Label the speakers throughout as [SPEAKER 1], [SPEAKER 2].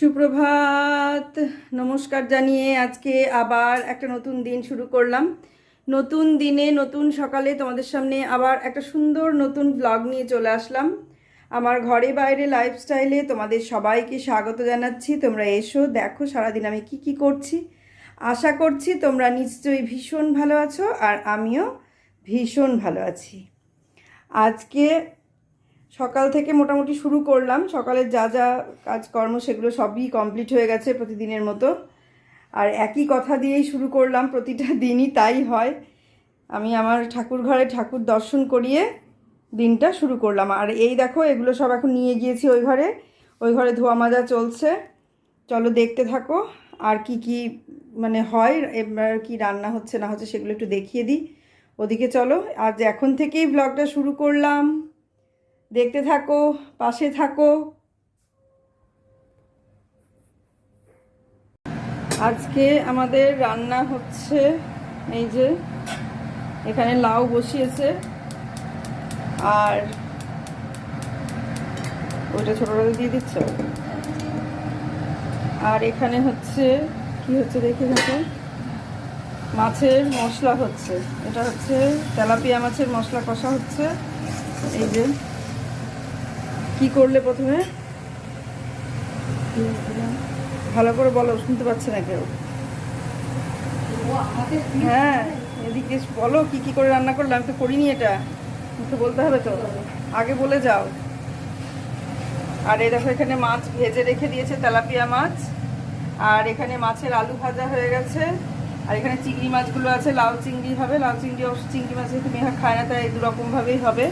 [SPEAKER 1] সুপ্রভাত। নমস্কার জানিয়ে আজকে আবার একটা নতুন দিন শুরু করলাম। নতুন দিনে, নতুন সকালে তোমাদের সামনে আবার একটা সুন্দর নতুন ব্লগ নিয়ে চলে আসলাম। আমার ঘরে বাইরে লাইফস্টাইলে তোমাদের সবাইকে স্বাগত জানাচ্ছি। তোমরা এসো, দেখো সারাদিন আমি কি কি করছি। আশা করছি তোমরা নিশ্চয়ই ভীষণ ভালো আছো আর আমিও ভীষণ ভালো আছি। আজকে সকাল থেকে মোটামুটি শুরু করলাম। সকালের যা যা কাজকর্ম সেগুলো সবই কমপ্লিট হয়ে গেছে প্রতিদিনের মতো। আর একই কথা দিয়েই শুরু করলাম, প্রতিটা দিনই তাই হয়। আমি আমার ঠাকুর ঘরে ঠাকুর দর্শন করিয়ে দিনটা শুরু করলাম। আর এই দেখো, এগুলো সব এখন নিয়ে গিয়েছি ওই ঘরে। ওই ঘরে ধোয়া মাজা চলছে। চলো দেখতে থাকো আর কি কি মানে হয়, এবার কি রান্না হচ্ছে না হচ্ছে সেগুলো একটু দেখিয়ে দিই। ওদিকে চলো, আজ এখন থেকেই ব্লগটা শুরু করলাম। দেখতে থাকো, পাশে থাকো। আজকে আমাদের রান্না হচ্ছে এই যে, এখানে লাউ বসিয়েছে। আর ওইটা ছোটোটা দিয়ে দিচ্ছ? আর এখানে হচ্ছে, কি হচ্ছে দেখে দেখো মাছের মশলা হচ্ছে। এটা হচ্ছে তেলাপিয়া মাছের মশলা কষা হচ্ছে। এই যে। কি করলে প্রথমে? ভালো করে বলো শুনতে পাচ্ছে না কেউ। হ্যাঁ এদিকে বলো কি কি করে রান্না করলে? আমি তো করিনি এটা। মুখে বলতে হবে তো। আগে বলে যাও। আর এই দেখো এখানে মাছ ভেজে রেখে দিয়েছে তেলাপিয়া মাছ। আর এখানে মাছের আলু ভাজা হয়ে গেছে। আর এখানে চিংড়ি মাছগুলো আছে লাউ চিংড়ি হবে। লাউ চিংড়ি অবশ্য চিংড়ি মাছ যেহেতু মেহা খায় না তাই দু রকমভাবেই হবে?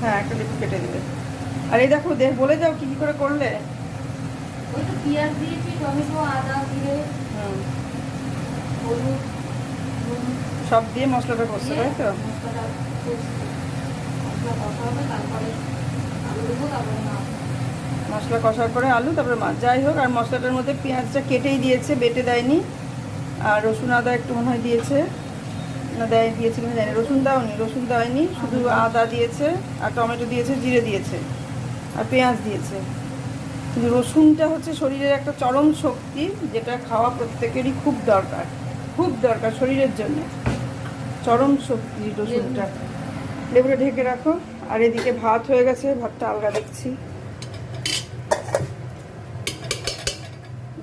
[SPEAKER 1] হ্যাঁ একটা লেবু কেটে দেবে। আর এই দেখো দেখ বলে যাও কি কি করে করলে।
[SPEAKER 2] ওই তো পেঁয়াজ দিয়েছি টমেটো আদা হলুদ
[SPEAKER 1] সব দিয়ে মশলাটা করছে তাই তো?
[SPEAKER 2] মশলা
[SPEAKER 1] কষার পরে আলু তারপরে মাছ যাই হোক আর মশলাটার মধ্যে পেঁয়াজটা কেটেই দিয়েছে বেটে দেয়নি। আর রসুন আদা একটু মনে হয় দিয়েছে। না দেয় দিয়েছে কিনা জানি না। রসুন দাওনি রসুন দেয়নি শুধু আদা দিয়েছে আর টমেটো দিয়েছে জিরে দিয়েছে। আর পেঁয়াজ দিয়েছে। রসুনটা হচ্ছে শরীরের একটা চরম শক্তি, যেটা খাওয়া প্রত্যেকেরই খুব দরকার খুব দরকার শরীরের জন্য। চরম শক্তি রসুনটা। লেবুটা ঢেকে রাখো, আর এদিকে ভাত হয়ে গেছে, ভাতটা আলগা দেখছি।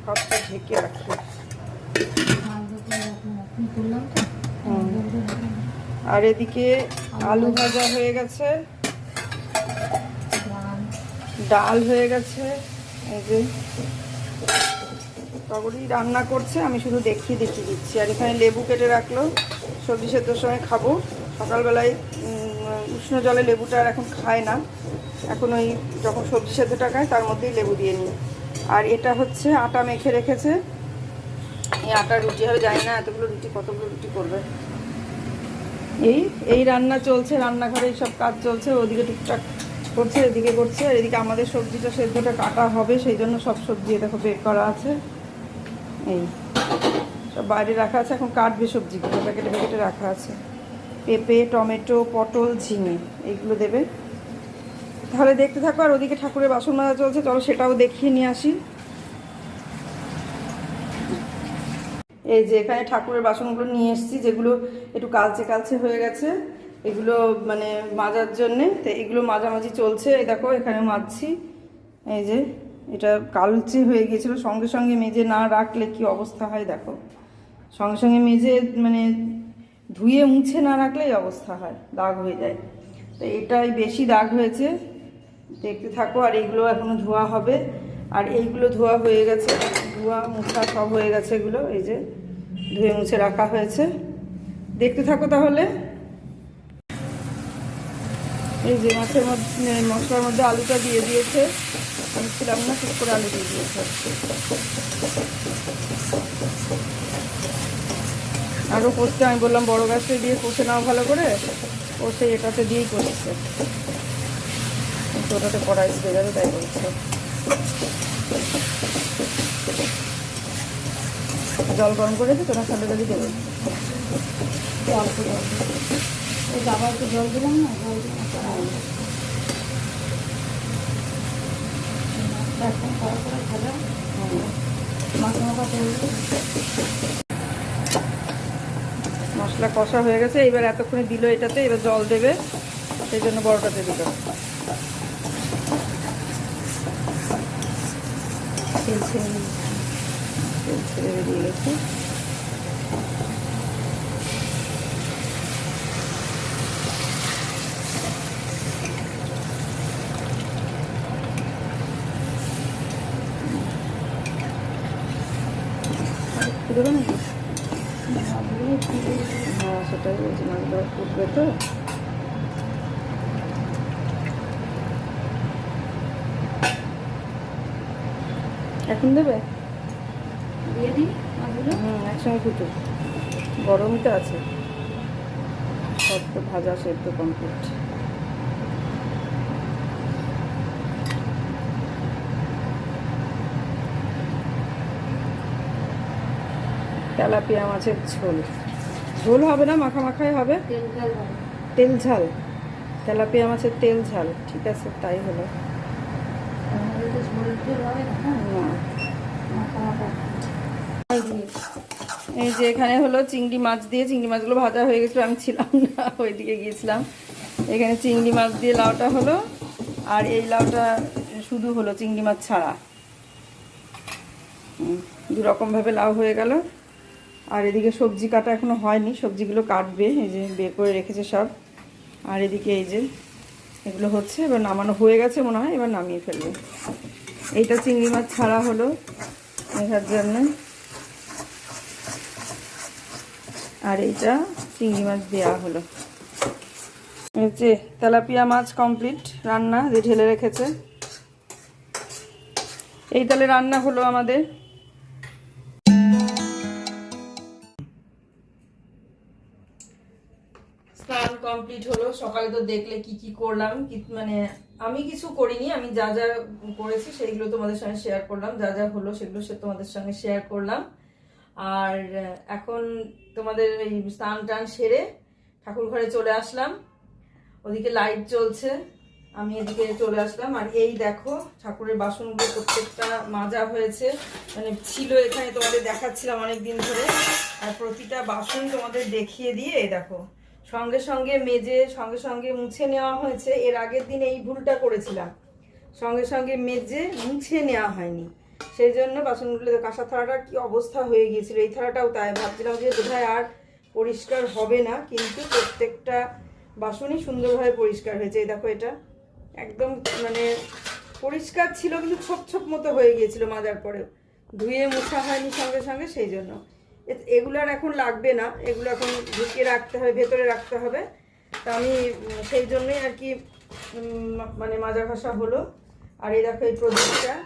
[SPEAKER 1] ভাতটা ঢেকে রাখি। আর এদিকে আলু ভাজা হয়ে গেছে।
[SPEAKER 2] ডাল
[SPEAKER 1] হয়ে গেছে। এই যে টগরি রান্না করছে, আমি শুধু দেখিয়ে দেখিয়ে দিচ্ছি। আর এখানে লেবু কেটে রাখল, সবজি সেদ্ধর সময় খাব। সকালবেলায় উষ্ণ জলে লেবুটা আর এখন খায় না। এখন ওই যখন সবজি সেদ্ধটা খায়, তার মধ্যেই লেবু দিয়ে নিই। আর এটা হচ্ছে আটা মেখে রেখেছে। এই আটা রুটি হবে, জানি না এতগুলো রুটি, কতগুলো রুটি করবে। এই এই রান্না চলছে, রান্নাঘরে সব কাজ চলছে, ওদিকে টুকটাক করছে, এদিকে করছে, আর এদিকে আমাদের সবজিটা সেদ্ধটা কাটা হবে, সেই জন্য সব সবজি দেখো বের করা আছে। এই, সব বাইরে রাখা আছে, এখন কাটবে সবজিগুলো, প্যাকেটে প্যাকেটে রাখা আছে। পেঁপে, টমেটো, পটল, ঝিঙে, এইগুলো দেবে। তাহলে দেখতে থাকো, আর ওদিকে ঠাকুরের বাসন মাজা চলছে, চলো সেটাও দেখিয়ে নিয়ে আসি। এই যে এখানে ঠাকুরের বাসনগুলো নিয়ে এসেছি, যেগুলো একটু কালচে কালচে হয়ে গেছে। এগুলো মানে মাজার জন্যে। তো এগুলো মাঝামাঝি চলছে। এই দেখো, এখানে মাজছি এই যে, এটা কালচে হয়ে গিয়েছিল। সঙ্গে সঙ্গে মেজে না রাখলে কি অবস্থা হয় দেখো। সঙ্গে সঙ্গে মেজে মানে ধুয়ে মুছে না রাখলে এই অবস্থা হয়, দাগ হয়ে যায়। তো এটাই বেশি দাগ হয়েছে। দেখতে থাকো, আর এইগুলো এখনও ধোয়া হবে। আর এইগুলো ধোয়া হয়ে গেছে। ধোয়া মুছা সব হয়ে গেছে এগুলো। এই যে, ধুয়ে মুছে রাখা হয়েছে। দেখতে থাকো তাহলে। এই যে মাছের মধ্যে মশলার মধ্যে আলুটা দিয়ে দিয়েছে। আমি ছিলাম না ঠিক করে আলু দিয়ে দিয়েছে। আরও কষতে, আমি বললাম, বড় গাছে দিয়ে কষে নাও ভালো করে। কষে এটাতে দিয়েই কিন্তু ওটাতে কড়াই দিয়ে যাবে, তাই বলছে। জল গরম করে দিই তোরা ঠান্ডা জলই দেবে?
[SPEAKER 2] অল্প। ওই একটু জল দিলাম না? জল দিলাম একদম কড়া করে ভাজা মাখা মাখা করবে
[SPEAKER 1] মশলা কষা হয়ে গেছে এবার এতক্ষণে দিল এটাতে এবার জল দেবে সেই জন্য বড়টাতে দিল।
[SPEAKER 2] তেল ছেড়ে
[SPEAKER 1] বেরিয়ে গেছে আর একটু দেবে নাকি
[SPEAKER 2] মাছগুলো দিয়ে
[SPEAKER 1] হ্যাঁ সেটাই বলছি মাছটা ফুটবে তো এখন দেবে?
[SPEAKER 2] দিয়ে দিই
[SPEAKER 1] হুম একসঙ্গে ফুটুক গরমই তো আছে। সব তো ভাজা সেদ্ধ কমপ্লিট তেলাপিয়া মাছের ঝোল। ঝোল হবে না মাখা মাখাই হবে?
[SPEAKER 2] তেল ঝাল হবে।
[SPEAKER 1] তেল ঝাল। তেলাপিয়া মাছের তেল ঝাল। ঠিক আছে তাই হলো
[SPEAKER 2] আমাদের তো ঝোল ঝোল হবে না হ্যাঁ
[SPEAKER 1] না
[SPEAKER 2] মাখা মাখা এই
[SPEAKER 1] যে এখানে হলো চিংড়ি মাছ দিয়ে চিংড়ি মাছগুলো ভাজা হয়ে গেছিল আমি ছিলাম না ওইদিকে গিয়েছিলাম। এখানে চিংড়ি মাছ দিয়ে লাউটা হলো আর এই লাউটা শুধু হলো চিংড়ি মাছ ছাড়া। হুম, দু রকমভাবে লাউ হয়ে গেল। আর এদিকে সবজি কাটা এখনও হয়নি সবজিগুলো কাটবে এই যে বের করে রেখেছে সব। আর এদিকে এই যে এগুলো হচ্ছে এবার নামানো হয়ে গেছে মনে হয় এবার নামিয়ে ফেলবে। এইটা চিংড়ি মাছ ছাড়া হলো মেঘার জন্য। আর এইটা চিংড়ি মাছ দেওয়া হলো। যে তেলাপিয়া মাছ কমপ্লিট রান্না যে ঢেলে রেখেছে। এই তালে রান্না হলো আমাদের। সকালে তো দেখলে কি কি করলাম মানে আমি কিছু করিনি, আমি যা যা করেছি সেইগুলো তোমাদের সঙ্গে শেয়ার করলাম, যা যা হলো সেগুলো সে তোমাদের সঙ্গে শেয়ার করলাম। আর এখন তোমাদের এই স্নান টান সেরে ঠাকুর ঘরে চলে আসলাম। ওদিকে লাইট চলছে আমি এদিকে চলে আসলাম। আর এই দেখো, ঠাকুরের বাসনগুলো প্রত্যেকটা মাজা হয়েছে। মানে ছিল এখানে তোমাদের দেখাচ্ছিলাম অনেক দিন ধরে। আর প্রতিটা বাসন তোমাদের দেখিয়ে দিয়ে এই দেখো। সঙ্গে সঙ্গে মেজে, সঙ্গে সঙ্গে মুছে নেওয়া হয়েছে। এর আগের দিন এই ভুলটা করেছিলাম। সঙ্গে সঙ্গে মেজে, মুছে নেওয়া হয়নি। সেই জন্য বাসনগুলো, কাঁসা থালাটার কি অবস্থা হয়ে গিয়েছিল? এই থালাটাও তাই। ভাবছিলাম যে বোধহয় আর পরিষ্কার হবে না, কিন্তু প্রত্যেকটা বাসনই সুন্দরভাবে পরিষ্কার হয়েছে। এই দেখো এটা একদম মানে পরিষ্কার ছিল, কিন্তু ছোপ ছোপ মতো হয়ে গিয়েছিল মাজার পরেও। ধুয়ে মোছা হয়নি সঙ্গে সঙ্গে, সেই জন্য। এ- এগুলো আর এখন লাগবে না। এগুলো এখন ঢুকিয়ে রাখতে হবে, ভেতরে রাখতে হবে। তা আমি সেই জন্যই আর কি মানে মাজা ঘষা হলো। আর এই দেখো এই প্রদীপটা।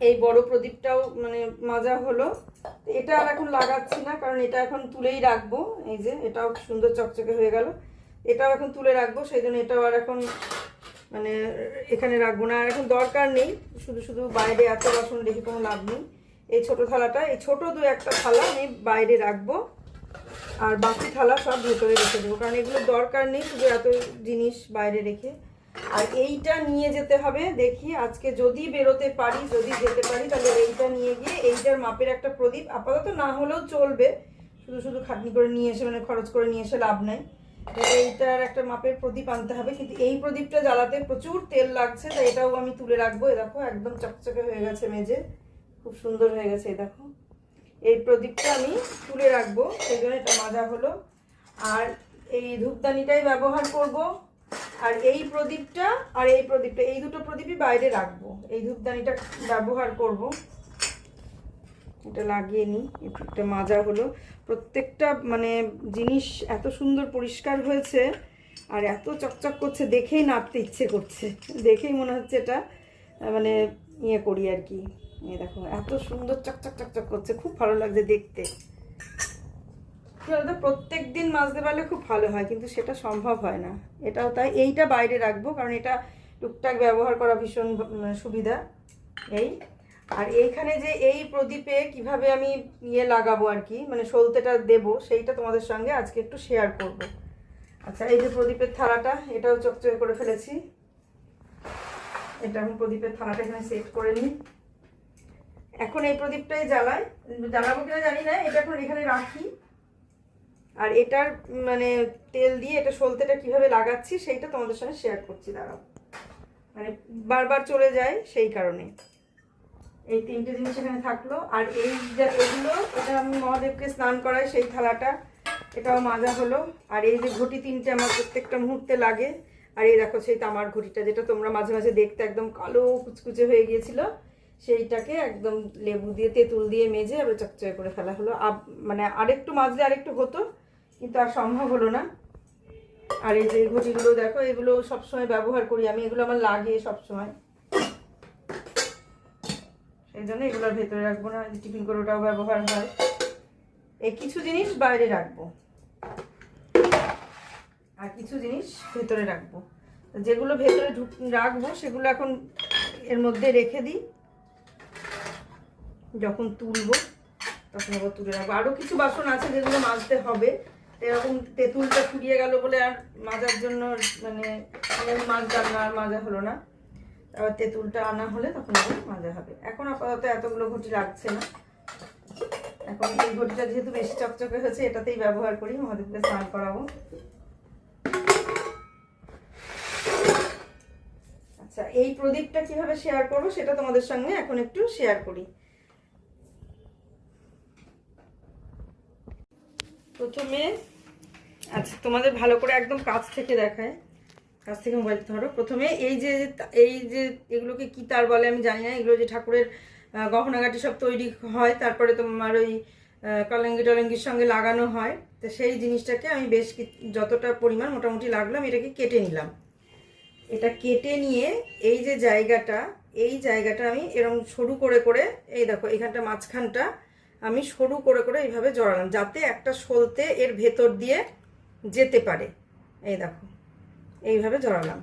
[SPEAKER 1] এই বড় প্রদীপটাও মানে মাজা হলো। এটা আর এখন লাগাচ্ছি না, কারণ এটা এখন তুলেই রাখব। এই যে, এটাও সুন্দর চকচকে হয়ে গেল। এটাও এখন তুলে রাখব, সেই জন্য এটাও আর এখন মানে এখানে রাখব না। আর এখন দরকার নেই। শুধু শুধু বাইরে এত বাসন রেখে কোনো লাভ নেই। এই ছোট থালাটা, এই ছোট দু একটা থালা আমি বাইরে রাখব। আর বাকি থালা সব ভেতরে রেখে দেবো, কারণ এগুলো দরকার নেই শুধু এত জিনিস বাইরে রেখে। আর এইটা নিয়ে যেতে হবে, দেখি আজকে যদি বেরোতে পারি, যদি যেতে পারি, তাহলে এইটা নিয়ে গিয়ে, এইটার মাপের একটা প্রদীপ, আপাতত না হলেও চলবে। শুধু শুধু খাটনি করে নিয়ে এসে মানে খরচ করে নিয়ে এসে লাভ নাই। এইটার একটা মাপের প্রদীপ আনতে হবে, কিন্তু এই প্রদীপটা জ্বালাতে প্রচুর তেল লাগছে, তাই এটাও আমি তুলে রাখব। এই দেখো, একদম চকচকে হয়ে গেছে মেজে খুব সুন্দর হয়ে গেছে দেখো। এই প্রদীপটা আমি তুলে রাখব, সেই জন্য এটা মাজা হলো। আর এই ধূপদানিটাই ব্যবহার করব। আর এই প্রদীপটা, আর এই প্রদীপটা, এই দুটো প্রদীপই বাইরে রাখব। এই ধূপদানিটা ব্যবহার করব। এটা লাগিয়ে নিই এটা মাজা হলো। প্রত্যেকটা মানে জিনিস এত সুন্দর পরিষ্কার হয়েছে, আর এত চকচক করছে, দেখেই নাড়তে ইচ্ছে করছে। দেখেই মনে হচ্ছে এটা মানে ইয়ে করি আর কি। এই দেখো, এত সুন্দর চকচক চকচক করছে, খুব ভালো লাগছে দেখতে। বলতো প্রত্যেক দিন মাজতে পারলে খুব ভালো হয়, কিন্তু সেটা সম্ভব হয় না। এটাও তাই, এইটা বাইরে রাখব, কারণ এটা টুকটাক ব্যবহার করা ভীষণ সুবিধা, এই। আর এইখানে যে এই প্রদীপে কীভাবে আমি ইয়ে লাগাবো আর কি মানে সলতেটা দেবো, সেইটা তোমাদের সঙ্গে আজকে একটু শেয়ার করব। আচ্ছা এই যে প্রদীপের থালাটা, এটাও চকচকে করে ফেলেছি। এটা এখন প্রদীপের থালাটা এখানে সেট করে নিই। এখন এই প্রদীপটাই জ্বালাই জ্বালাবো কিনা জানি না, এটা এখন এখানে রাখি। আর এটার মানে তেল দিয়ে এটা সলতেটা কীভাবে লাগাচ্ছি সেইটা তোমাদের সঙ্গে শেয়ার করছি, দাঁড়াও। মানে বারবার চলে যায় সেই কারণে। এই তিনটে জিনিস এখানে থাকল। আর এই যা এগুলো, এটা আমি মহাদেবকে স্নান করাই, সেই থালাটা। এটাও মাজা হলো। আর এই যে ঘটি তিনটে আমার প্রত্যেকটা মুহূর্তে লাগে। আর এই দেখো সেই তামার ঘটিটা, যেটা তোমরা মাঝে মাঝে দেখতে একদম কালো কুচকুচে হয়ে গিয়েছিল। সেইটাকে একদম লেবু দিয়ে, তেঁতুল দিয়ে মেজে আবার চকচকে করে ফেলা হলো। মানে আরেকটু মাজলে আরেকটু হতো, কিন্তু আর সম্ভব হলো না। আর এই যে ঘটিগুলো দেখো, এগুলো সবসময় ব্যবহার করি আমি, এগুলো আমার লাগে সবসময়। সেই জন্য এগুলোর ভেতরে রাখব না টিফিন করে ওটাও ব্যবহার হয়। এই কিছু জিনিস বাইরে রাখব। আর কিছু জিনিস ভেতরে রাখব। যেগুলো ভেতরে ঢুক, রাখব, সেগুলো এখন এর মধ্যে রেখে দিই। যখন তুলবো, তখন আবার তুলে রাখব। আরও কিছু বাসন আছে যেগুলো মাজতে হবে। এরকম তেঁতুলটা ফুরিয়ে গেল বলে আর মাজার জন্য মানে মাজতাম না আর মাজা হলো না। আবার তেঁতুলটা আনা হলে তখন আবার মাজা হবে। এখন আপাতত এতগুলো ঘটি লাগছে না। এখন এই ঘটিটা যেহেতু বেশি চকচকে হয়েছে, এটাতেই ব্যবহার করি। মহাদেবকে স্নান করাবো। আচ্ছা এই প্রদীপটা কীভাবে শেয়ার করব সেটা তোমাদের সঙ্গে এখন একটু শেয়ার করি। প্রথমে আচ্ছা তোমাদের ভালো করে একদম কাছ থেকে দেখায়। কাছ থেকে মোবাইল ধরো। প্রথমে এই যে এই যে এগুলোকে কি তার বলে আমি জানি না। এগুলো যে ঠাকুরের আহ, গহনাগাটি সব তৈরি হয় তারপরে তোমার ওই কলঙ্গি টলঙ্গির সঙ্গে লাগানো হয়। তো সেই জিনিসটাকে আমি বেশ যতটা পরিমাণ মোটামুটি লাগলাম এটাকে কেটে নিলাম। এটা কেটে নিয়ে এই যে জায়গাটা এই জায়গাটা আমি এরকম সরু করে করে এই দেখো এখানটা মাঝখানটা আমি সরু করে করে এইভাবে জড়ালাম, যাতে একটা সলতে এর ভেতর দিয়ে যেতে পারে। এই দেখো, এইভাবে জড়ালাম।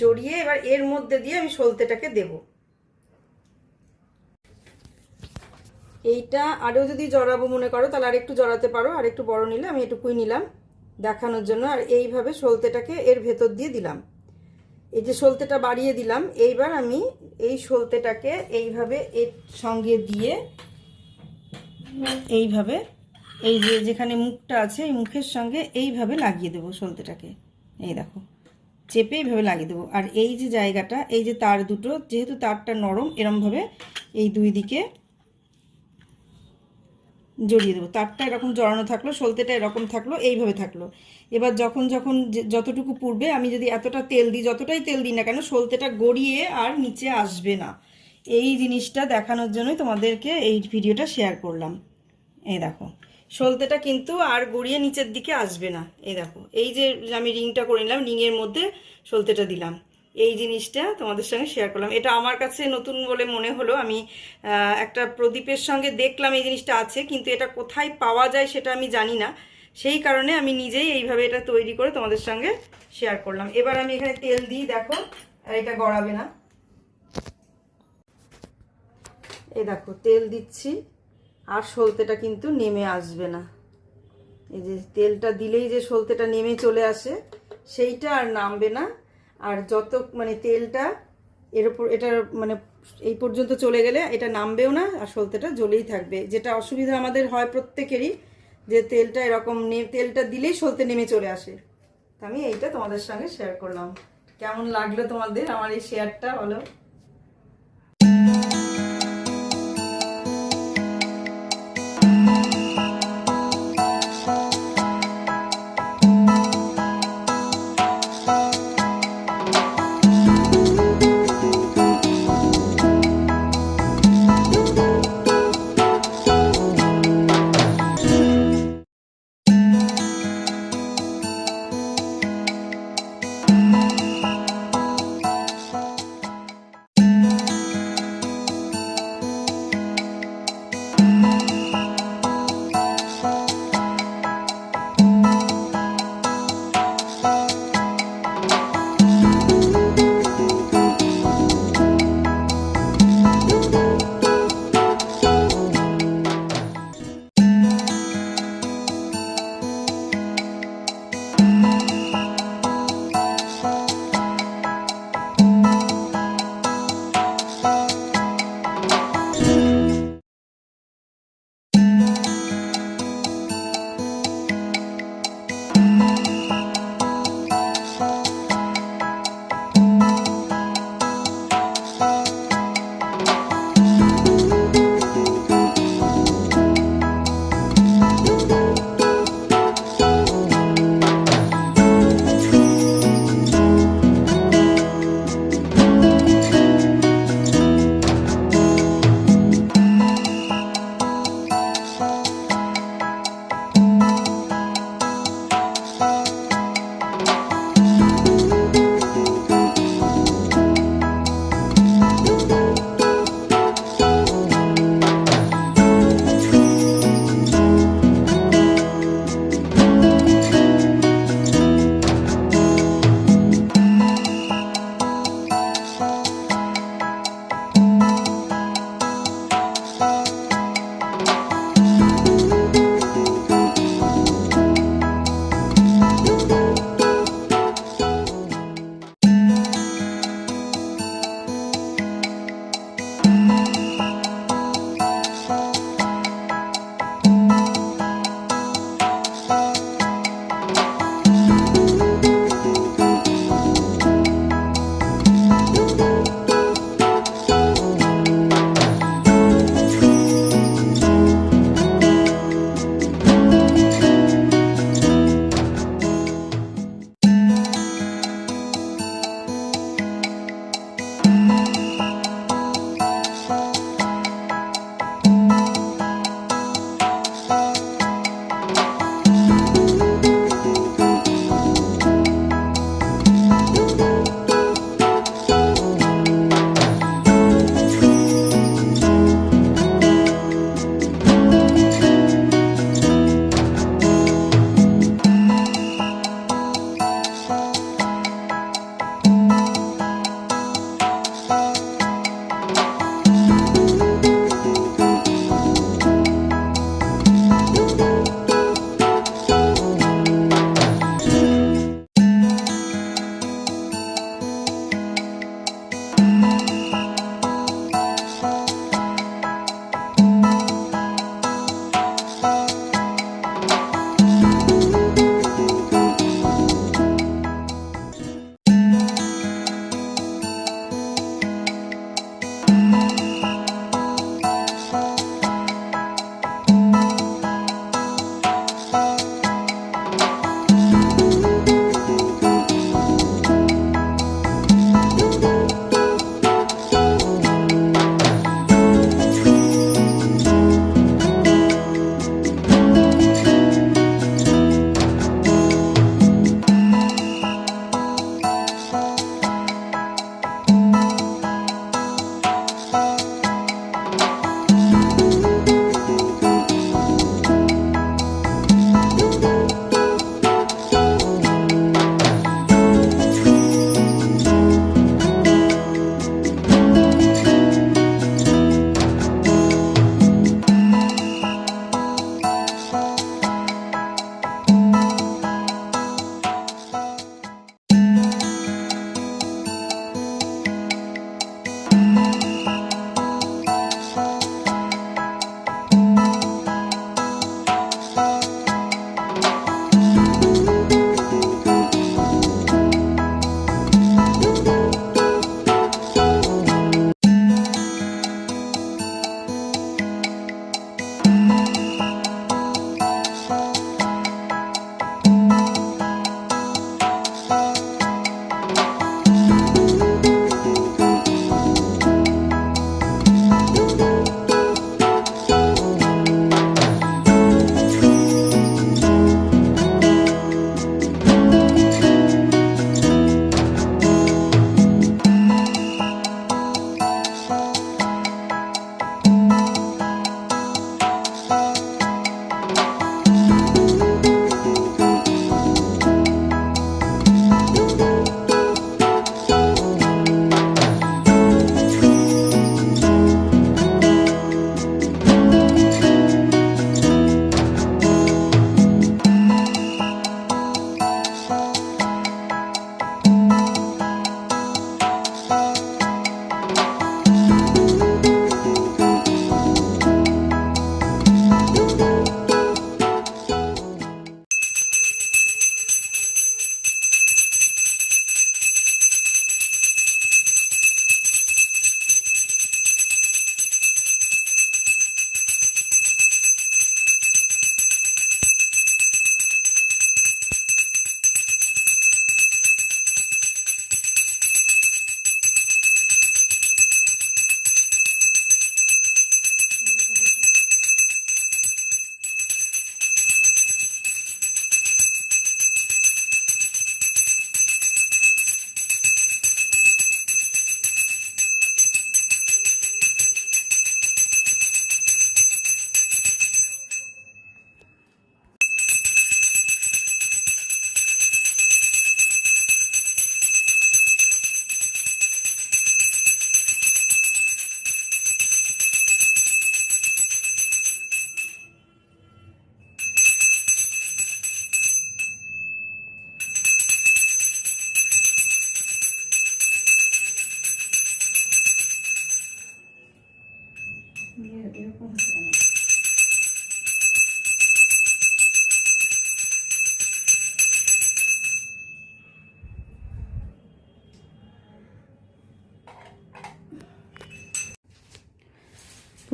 [SPEAKER 1] জড়িয়ে এবার এর মধ্যে দিয়ে আমি সলতেটাকে দেব। এইটা আরও যদি জড়াবো মনে করো, তাহলে আরেকটু জড়াতে পারো আর একটু বড় নিলে আমি এটুকুই নিলাম দেখানোর জন্য। আর এইভাবে সলতেটাকে এর ভেতর দিয়ে দিলাম। এই যে সলতেটা বাড়িয়ে দিলাম, এইবার আমি এই সলতেটাকে এইভাবে এর সঙ্গে দিয়ে এইভাবে, এই যে যেখানে মুখটা আছে, এই মুখের সঙ্গে এইভাবে লাগিয়ে দেবো সলতেটাকে। এই দেখো, চেপে এইভাবে লাগিয়ে দেবো। আর এই যে জায়গাটা, এই যে তার দুটো, যেহেতু তারটা নরম, এরমভাবে এই দুই দিকে জড়িয়ে দেবো। তারটা এরকম জড়ানো থাকল, সলতেটা এরকম থাকল, এইভাবে থাকল। এবার যখন যখন যতটুকু পূর্বে আমি যদি এতটা তেল দিই, যতটাই তেল দিই না কেন, সলতেটা গড়িয়ে আর নিচে আসবে না। এই জিনিসটা দেখানোর জন্যই তোমাদেরকে এই ভিডিওটা শেয়ার করলাম। এই দেখো, সলতেটা কিন্তু আর গড়িয়ে নিচের দিকে আসবে না। এই দেখো, এই যে আমি রিংটা করে নিলাম, রিংয়ের মধ্যে সলতেটা দিলাম। এই জিনিসটা তোমাদের সঙ্গে শেয়ার করলাম। এটা আমার কাছে নতুন বলে মনে হলো। আমি একটা প্রদীপের সঙ্গে দেখলাম এই জিনিসটা আছে, কিন্তু এটা কোথায় পাওয়া যায় সেটা আমি জানি না। সেই কারণে আমি নিজেই এইভাবে এটা তৈরি করে তোমাদের সঙ্গে শেয়ার করলাম। এবার আমি এখানে তেল দিই, দেখো, আর এটা গড়াবে না। এই দেখো, তেল দিচ্ছি, আর সলতেটা কিন্তু নেমে আসবে না। এই যে তেলটা দিলেই যে সলতেটা নেমে চলে আসে, সেইটা আর নামবে না। আর যত মানে তেলটা এর উপর, এটা মানে এই পর্যন্ত চলে গেলে এটা নামবেও না, আর সলতেটা জ্বলেই থাকবে। যেটা অসুবিধা আমাদের হয় প্রত্যেকেরই, যে তেলটা এরকম তেলটা দিলেই সলতে নেমে চলে আসে। আমি এইটা তোমাদের সঙ্গে শেয়ার করলাম। কেমন লাগল তোমাদের আমার এই শেয়ারটা বলো?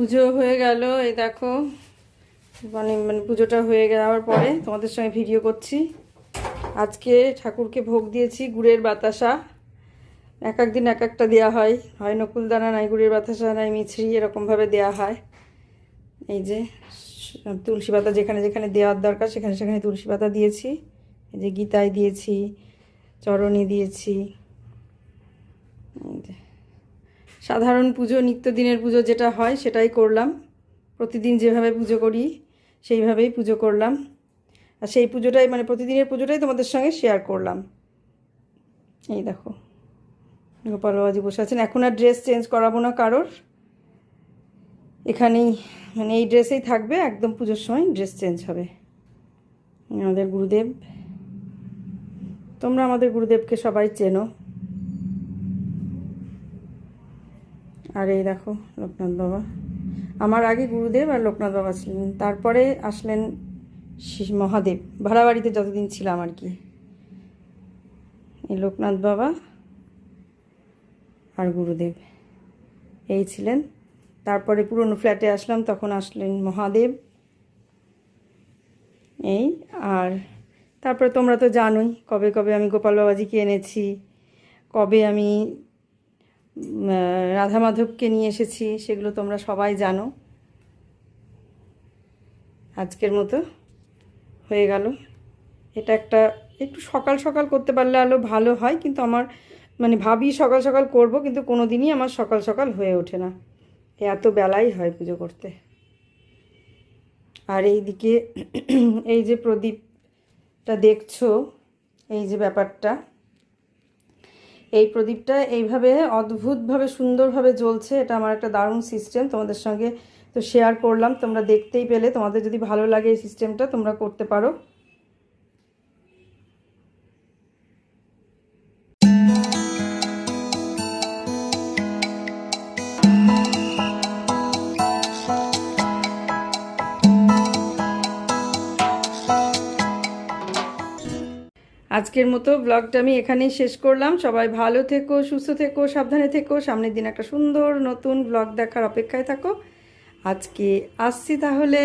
[SPEAKER 1] পুজো হয়ে গেল, এই দেখো। মানে মানে পুজোটা হয়ে যাওয়ার পরে তোমাদের সঙ্গে ভিডিও করছি। আজকে ঠাকুরকে ভোগ দিয়েছি গুড়ের বাতাসা। এক এক দিন এক একটা দেওয়া হয়। হয় নকুলদানা, নাই গুড়ের বাতাসা, নাই মিছরি, এরকমভাবে দেওয়া হয়। এই যে, তুলসী পাতা যেখানে যেখানে দেওয়ার দরকার, সেখানে সেখানে তুলসী পাতা দিয়েছি। এই যে গীতায় দিয়েছি, চরণে দিয়েছি। এই যে। সাধারণ পুজো, নিত্যদিনের পুজো যেটা হয় সেটাই করলাম। প্রতিদিন যেভাবে পুজো করি, সেইভাবেই পুজো করলাম। আর সেই পুজোটাই মানে প্রতিদিনের পুজোটাই তোমাদের সঙ্গে শেয়ার করলাম। এই দেখো, গোপাল বাবাজি বসে আছেন। এখন আর ড্রেস চেঞ্জ করাবো না কারোর। এখানেই মানে এই ড্রেসেই থাকবে, একদম পুজোর সময় ড্রেস চেঞ্জ হবে। আমাদের গুরুদেব, তোমরা আমাদের গুরুদেবকে সবাই চেনো। আর এই দেখো লোকনাথ বাবা। আমার আগে গুরুদেব আর লোকনাথ বাবা ছিলেন। তারপরে আসলেন মহাদেব। ভাড়া বাড়িতে যতদিন ছিলাম আর কি। এই লোকনাথ বাবা আর গুরুদেব, এই ছিলেন। তারপরে পুরনো ফ্ল্যাটে আসলাম, তখন আসলেন মহাদেব। এই আর তারপরে তোমরা তো জানোই কবে কবে আমি গোপাল বাবাজিকে এনেছি, কবে আমি রাধা মাধবকে নিয়ে এসেছি, সেগুলো তোমরা সবাই জানো। আজকের মতো হয়ে গেল। এটা একটা একটু সকাল সকাল করতে পারলে আলো ভালো হয়, কিন্তু আমার মানে ভাবি সকাল সকাল করব, কিন্তু কোনো দিনই আমার সকাল সকাল হয়ে ওঠে না। এত বেলাই হয় পুজো করতে। আর এইদিকে, এই যে প্রদীপটা দেখছ, এই যে ব্যাপারটা এই প্রদীপটা এইভাবে অদ্ভুতভাবে সুন্দরভাবে জ্বলছে, এটা আমার একটা দারুণ সিস্টেম তোমাদের সঙ্গে তো শেয়ার করলাম। তোমরা দেখতেই পেলে, তোমাদের যদি ভালো লাগে এই সিস্টেমটা তোমরা করতে পারো। আজকের মতো ব্লগটা আমি এখানেই শেষ করলাম। সবাই ভালো থেকো, সুস্থ থেকো, সাবধানে থেকো। সামনের দিন একটা সুন্দর নতুন ব্লগ দেখার অপেক্ষায় থাকো। আজকে আসছি তাহলে।